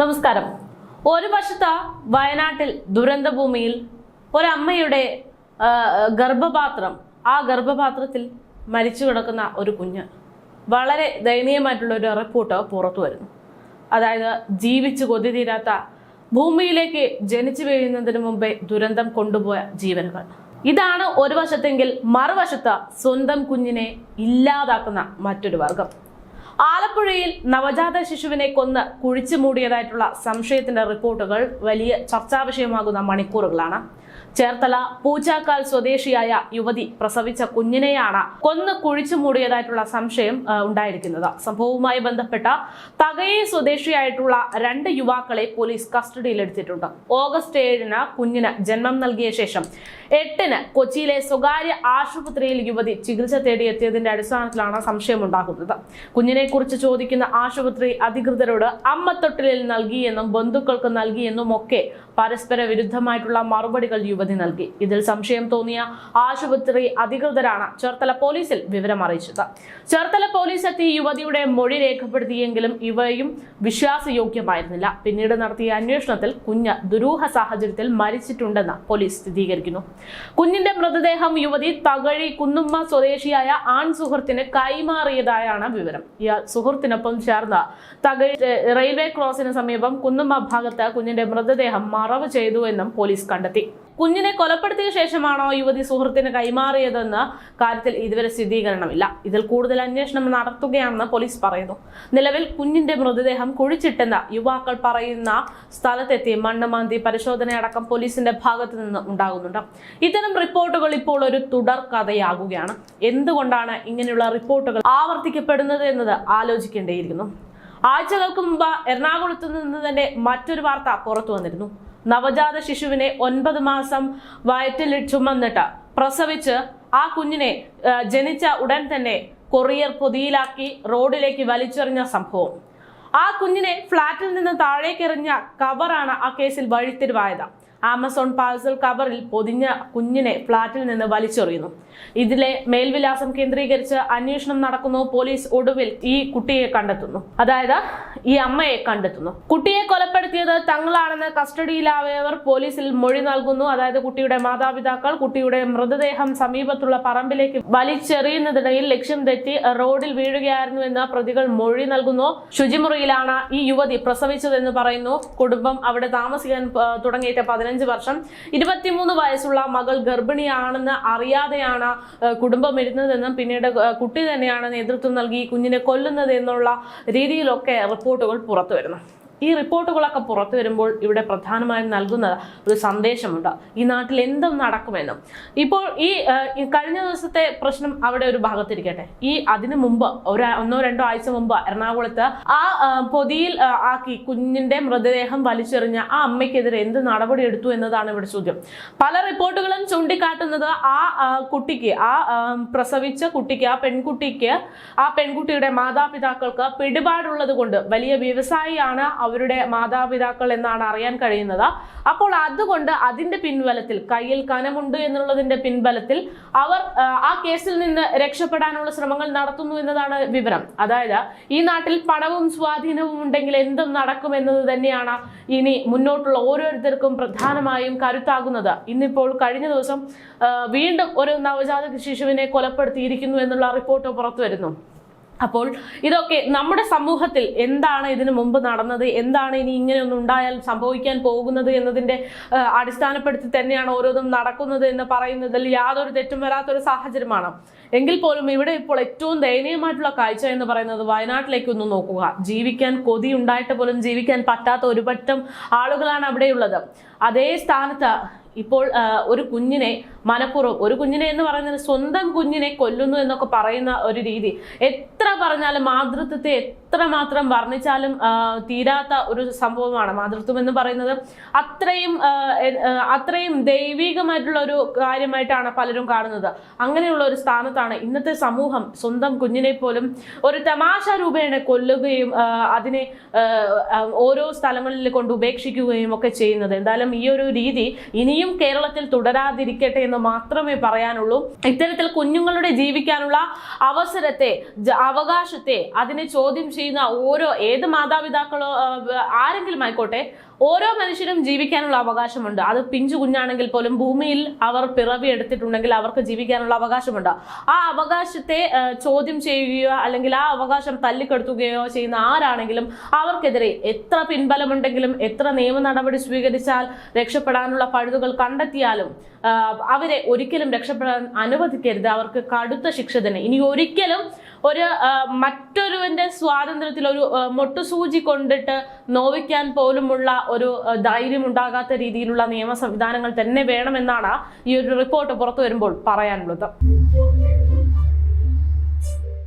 നമസ്കാരം. ഒരു വശത്ത് വയനാട്ടിൽ ദുരന്തഭൂമിയിൽ ഒരമ്മയുടെ ഗർഭപാത്രം ആ ഗർഭപാത്രത്തിൽ മരിച്ചു കിടക്കുന്ന ഒരു കുഞ്ഞ് വളരെ ദയനീയമായിട്ടുള്ള ഒരു റിപ്പോർട്ട് പുറത്തു വരുന്നു. അതായത് ജീവിച്ച് കൊതി തീരാത്ത ഭൂമിയിലേക്ക് ജനിച്ചു വീഴുന്നതിന് മുമ്പേ ദുരന്തം കൊണ്ടുപോയ ജീവനുകൾ. ഇതാണ് ഒരു വശത്തെങ്കിൽ മറുവശത്ത് സ്വന്തം കുഞ്ഞിനെ ഇല്ലാതാക്കുന്ന മറ്റൊരു വർഗം. ആലപ്പുഴയിൽ നവജാത ശിശുവിനെ കൊന്ന് കുഴിച്ചു മൂടിയതായിട്ടുള്ള സംശയത്തിന്റെ റിപ്പോർട്ടുകൾ വലിയ ചർച്ചാ വിഷയമാകുന്ന മണിക്കൂറുകളാണ്. ചേർത്തല പൂച്ചാക്കാൽ സ്വദേശിയായ യുവതി പ്രസവിച്ച കുഞ്ഞിനെയാണ് കൊന്ന് കുഴിച്ചു മൂടിയതായിട്ടുള്ള സംശയം ഉണ്ടായിരിക്കുന്നത്. സംഭവവുമായി ബന്ധപ്പെട്ട തകയെ സ്വദേശിയായിട്ടുള്ള രണ്ട് യുവാക്കളെ പോലീസ് കസ്റ്റഡിയിലെടുത്തിട്ടുണ്ട്. ഓഗസ്റ്റ് ഏഴിന് കുഞ്ഞിന് ജന്മം നൽകിയ ശേഷം എട്ടിന് കൊച്ചിയിലെ സ്വകാര്യ ആശുപത്രിയിൽ യുവതി ചികിത്സ തേടിയെത്തിയതിന്റെ അടിസ്ഥാനത്തിലാണ് സംശയമുണ്ടാകുന്നത്. കുഞ്ഞിനെ കുറിച്ച് ചോദിക്കുന്ന ആശുപത്രി അധികൃതരോട് അമ്മത്തൊട്ടിലിൽ നൽകിയെന്നും ബന്ധുക്കൾക്ക് നൽകിയെന്നും ഒക്കെ പരസ്പര വിരുദ്ധമായിട്ടുള്ള മറുപടികൾ യുവതി നൽകി. ഇതിൽ സംശയം തോന്നിയ ആശുപത്രി അധികൃതരാണ് ചേർത്തല പോലീസിൽ വിവരം അറിയിച്ചത്. ചേർത്തല പോലീസ് എത്തി യുവതിയുടെ മൊഴി രേഖപ്പെടുത്തിയെങ്കിലും ഇവയും വിശ്വാസയോഗ്യമായിരുന്നില്ല. പിന്നീട് നടത്തിയ അന്വേഷണത്തിൽ കുഞ്ഞ് ദുരൂഹ സാഹചര്യത്തിൽ മരിച്ചിട്ടുണ്ടെന്ന് പോലീസ് സ്ഥിരീകരിക്കുന്നു. കുഞ്ഞിന്റെ മൃതദേഹം യുവതി തകഴി കുന്നുമ്മ സ്വദേശിയായ ആൺ സുഹൃത്തിന് കൈമാറിയതായാണ് വിവരം. ഇയാൾ സുഹൃത്തിനൊപ്പം ചേർന്ന് തകഴി റെയിൽവേ ക്രോസിന് സമീപം കുന്നുമ്മ ഭാഗത്ത് കുഞ്ഞിന്റെ മൃതദേഹം മറവ് ചെയ്തു എന്നും പോലീസ് കണ്ടെത്തി. കുഞ്ഞിനെ കൊലപ്പെടുത്തിയ ശേഷമാണോ യുവതി സുഹൃത്തിന് കൈമാറിയതെന്ന കാര്യത്തിൽ ഇതുവരെ സ്ഥിരീകരണമില്ല. ഇതിൽ കൂടുതൽ അന്വേഷണം നടത്തുകയാണെന്ന് പോലീസ് പറയുന്നു. നിലവിൽ കുഞ്ഞിന്റെ മൃതദേഹം കുഴിച്ചിട്ടെന്ന യുവാക്കൾ പറയുന്ന സ്ഥലത്തെത്തി മണ്ണ് മാന്തി പരിശോധനയടക്കം പോലീസിന്റെ ഭാഗത്തു നിന്ന് ഉണ്ടാകുന്നുണ്ട്. ഇത്തരം റിപ്പോർട്ടുകൾ ഇപ്പോൾ ഒരു തുടർ കഥയാകുകയാണ്. എന്തുകൊണ്ടാണ് ഇങ്ങനെയുള്ള റിപ്പോർട്ടുകൾ ആവർത്തിക്കപ്പെടുന്നത് എന്നത് ആലോചിക്കേണ്ടിയിരിക്കുന്നു. ആഴ്ചകൾക്ക് മുമ്പ് എറണാകുളത്ത് നിന്ന് തന്നെ മറ്റൊരു വാർത്ത പുറത്തു വന്നിരുന്നു. നവജാത ശിശുവിനെ ഒൻപത് മാസം വയറ്റിൽ ചുമന്നിട്ട് പ്രസവിച്ച് ആ കുഞ്ഞിനെ ജനിച്ച ഉടൻ തന്നെ കൊറിയർ പൊതിയിലാക്കി റോഡിലേക്ക് വലിച്ചെറിഞ്ഞ സംഭവം. ആ കുഞ്ഞിനെ ഫ്ളാറ്റിൽ നിന്ന് താഴേക്കെറിഞ്ഞ കവറാണ് ആ കേസിൽ വഴിത്തിരിവായത്. ആമസോൺ പാഴ്സൽ കവറിൽ പൊതിഞ്ഞ കുഞ്ഞിനെ ഫ്ളാറ്റിൽ നിന്ന് വലിച്ചെറിയുന്നു. ഇതിലെ മേൽവിലാസം കേന്ദ്രീകരിച്ച് അന്വേഷണം നടക്കുന്നു. പോലീസ് ഒടുവിൽ ഈ കുട്ടിയെ കണ്ടെത്തുന്നു. അതായത് ഈ അമ്മയെ കണ്ടെത്തുന്നു. കുട്ടിയെ കൊലപ്പെടുത്തിയത് തങ്ങളാണെന്ന് കസ്റ്റഡിയിലായവർ പോലീസിൽ മൊഴി നൽകുന്നു. അതായത് കുട്ടിയുടെ മാതാപിതാക്കൾ കുട്ടിയുടെ മൃതദേഹം സമീപത്തുള്ള പറമ്പിലേക്ക് വലിച്ചെറിയുന്നതിനിടയിൽ ലക്ഷ്യം തെറ്റി റോഡിൽ വീഴുകയായിരുന്നു എന്ന് പ്രതികൾ മൊഴി നൽകുന്നു. ശുചിമുറിയിലാണ് ഈ യുവതി പ്രസവിച്ചതെന്ന് പറയുന്നു. കുടുംബം അവിടെ താമസിക്കാൻ തുടങ്ങിയിട്ട് പതിനഞ്ച് വർഷം. ഇരുപത്തിമൂന്ന് വയസ്സുള്ള മകൾ ഗർഭിണിയാണെന്ന് അറിയാതെയാണ് കുടുംബം ഇരുന്നതെന്നും പിന്നീട് കുട്ടി തന്നെയാണ് നേതൃത്വം നൽകി കുഞ്ഞിനെ കൊല്ലുന്നത് എന്നുള്ള രീതിയിലൊക്കെ റിപ്പോർട്ടുകൾ പുറത്തു വരുന്നു ഈ റിപ്പോർട്ടുകളൊക്കെ പുറത്തു വരുമ്പോൾ ഇവിടെ പ്രധാനമായും നൽകുന്ന ഒരു സന്ദേശമുണ്ട്. ഈ നാട്ടിൽ എന്തും നടക്കുമെന്നും. ഇപ്പോൾ ഈ കഴിഞ്ഞ ദിവസത്തെ പ്രശ്നം അവിടെ ഒരു ഭാഗത്തിരിക്കട്ടെ. ഈ അതിനു മുമ്പ് ഒരു ഒന്നോ രണ്ടോ ആഴ്ച മുമ്പ് എറണാകുളത്ത് ആ പൊതിയിൽ ആക്കി കുഞ്ഞിന്റെ മൃതദേഹം വലിച്ചെറിഞ്ഞ ആ അമ്മയ്ക്കെതിരെ എന്ത് നടപടി എടുത്തു എന്നതാണ് ഇവിടെ ചോദ്യം. പല റിപ്പോർട്ടുകളും ചൂണ്ടിക്കാട്ടുന്നത് ആ കുട്ടിക്ക് ആ, പ്രസവിച്ച കുട്ടിക്ക് ആ പെൺകുട്ടിക്ക് ആ പെൺകുട്ടിയുടെ മാതാപിതാക്കൾക്ക് പിടിപാടുള്ളത് കൊണ്ട് വലിയ വ്യവസായിയാണ് അവരുടെ മാതാപിതാക്കൾ എന്നാണ് അറിയാൻ കഴിയുന്നത്. അപ്പോൾ അതുകൊണ്ട് അതിന്റെ പിൻബലത്തിൽ കയ്യിൽ കനമുണ്ട് എന്നുള്ളതിന്റെ പിൻബലത്തിൽ അവർ ആ, കേസിൽ നിന്ന് രക്ഷപ്പെടാനുള്ള ശ്രമങ്ങൾ നടത്തുന്നു എന്നതാണ് വിവരം. അതായത് ഈ നാട്ടിൽ പണവും സ്വാധീനവും ഉണ്ടെങ്കിൽ എന്തും നടക്കുമെന്നത് തന്നെയാണ് ഇനി മുന്നോട്ടുള്ള ഓരോരുത്തർക്കും പ്രധാനമായും കരുത്താകുന്നത്. ഇന്നിപ്പോൾ കഴിഞ്ഞ ദിവസം വീണ്ടും ഒരു നവജാത ശിശുവിനെ കൊലപ്പെടുത്തിയിരിക്കുന്നു എന്നുള്ള റിപ്പോർട്ട് പുറത്തു വരുന്നു. അപ്പോൾ ഇതൊക്കെ നമ്മുടെ സമൂഹത്തിൽ എന്താണ് ഇതിനു മുമ്പ് നടന്നത്? എന്താണ് ഇനി ഇങ്ങനെയൊന്നും ഉണ്ടായാൽ സംഭവിക്കാൻ പോകുന്നത് എന്നതിന്റെ അടിസ്ഥാനപ്പെടുത്തി തന്നെയാണ് ഓരോന്നും നടക്കുന്നത് എന്ന് പറയുന്നതിൽ യാതൊരു തെറ്റും വരാത്തൊരു സാഹചര്യമാണ്. എങ്കിൽ പോലും ഇവിടെ ഇപ്പോൾ ഏറ്റവും ദയനീയമായിട്ടുള്ള കാഴ്ച എന്ന് പറയുന്നത് വയനാട്ടിലേക്ക് ഒന്ന് നോക്കുക. ജീവിക്കാൻ കൊതി ഉണ്ടായിട്ട് പോലും ജീവിക്കാൻ പറ്റാത്ത ഒരുപറ്റം ആളുകളാണ് അവിടെയുള്ളത്. അതേ സ്ഥാനത്ത് ഇപ്പോൾ ഒരു കുഞ്ഞിനെ മനഃപൂർവം ഒരു കുഞ്ഞിനെ എന്ന് പറയുന്നത് സ്വന്തം കുഞ്ഞിനെ കൊല്ലുന്നു എന്നൊക്കെ പറയുന്ന ഒരു രീതി. എത്ര പറഞ്ഞാലും മാതൃത്വത്തെ എത്ര മാത്രം വർണിച്ചാലും തീരാത്ത ഒരു സംഭവമാണ് മാതൃത്വം എന്ന് പറയുന്നത്. അത്രയും അത്രയും ദൈവികമായിട്ടുള്ള ഒരു കാര്യമായിട്ടാണ് പലരും കാണുന്നത്. അങ്ങനെയുള്ള ഒരു സ്ഥാനത്താണ് ഇന്നത്തെ സമൂഹം സ്വന്തം കുഞ്ഞിനെ പോലും ഒരു തമാശ രൂപേണ കൊല്ലുകയും അതിനെ ഓരോ സ്ഥലങ്ങളിൽ കൊണ്ട് ഉപേക്ഷിക്കുകയും ഒക്കെ ചെയ്യുന്നത്. എന്തായാലും ഈ ഒരു രീതി ഇനിയും കേരളത്തിൽ തുടരാതിരിക്കട്ടെ എന്ന് മാത്രമേ പറയാനുള്ളൂ. ഇത്തരത്തിൽ കുഞ്ഞുങ്ങളുടെ ജീവിക്കാനുള്ള അവസരത്തെ അവകാശത്തെ അതിനെ ചോദ്യം ചെയ്യുന്ന ഓരോ ഏത് മാതാപിതാക്കളോ ആരെങ്കിലും ആയിക്കോട്ടെ ഓരോ മനുഷ്യരും ജീവിക്കാനുള്ള അവകാശമുണ്ട്. അത് പിഞ്ചു കുഞ്ഞാണെങ്കിൽ പോലും ഭൂമിയിൽ അവർ പിറവി എടുത്തിട്ടുണ്ടെങ്കിൽ അവർക്ക് ജീവിക്കാനുള്ള അവകാശമുണ്ട്. ആ അവകാശത്തെ ചോദ്യം ചെയ്യുകയോ അല്ലെങ്കിൽ ആ അവകാശം തല്ലിക്കെടുത്തുകയോ ചെയ്യുന്ന ആരാണെങ്കിലും അവർക്കെതിരെ എത്ര പിൻബലമുണ്ടെങ്കിലും എത്ര നിയമ നടപടി സ്വീകരിച്ചാൽ രക്ഷപ്പെടാനുള്ള പഴുതുകൾ കണ്ടെത്തിയാലും അവരെ ഒരിക്കലും രക്ഷപ്പെടാൻ അനുവദിക്കരുത്. അവർക്ക് കടുത്ത ശിക്ഷ തന്നെ. ഇനി ഒരിക്കലും ഒരു മറ്റൊരുവന്റെ സ്വാതന്ത്ര്യത്തിൽ ഒരു മൊട്ടുസൂചി കൊണ്ടിട്ട് നോവിക്കാൻ പോലുമുള്ള ഒരു ധൈര്യം ഉണ്ടാകാത്ത രീതിയിലുള്ള നിയമ സംവിധാനങ്ങൾ തന്നെ വേണമെന്നാണ് ഈ ഒരു റിപ്പോർട്ട് പുറത്തു വരുമ്പോൾ പറയാനുള്ളത്.